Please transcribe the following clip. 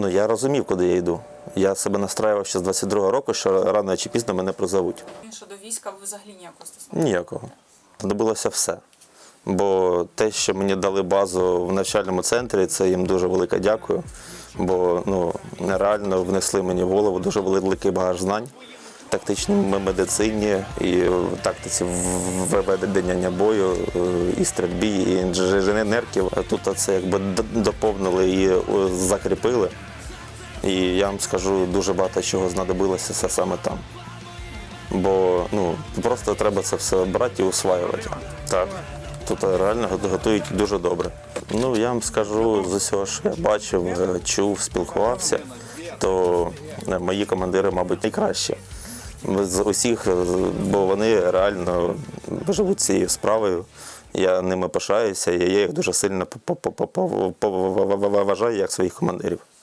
Ну я розумів, куди я йду. Я себе настраював ще з 22-го року, що рано чи пізно мене призовуть. Інше до війська взагалі ніякого стосунку. Ніякого. Знадобилося все. Бо те, що мені дали базу в навчальному центрі, це їм дуже велике дякую. Бо ну, реально внесли мені в голову дуже великий багаж знань в тактичній медицині, і в тактиці в- бою, і стрільбі, і інженерків. А Тут це якби доповнили і закріпили. І я вам скажу, дуже багато чого знадобилося саме там. Бо ну, просто треба це все брати і усваювати. Так. Тут реально готують дуже добре. Ну, я вам скажу з усього, що я бачив, е, чув, спілкувався, то е, мої командири, мабуть, найкращі. З усіх, е, бо вони реально живуть цією справою. Я ними пишаюся, я їх дуже сильно по- по- по- по- поважаю як своїх командирів.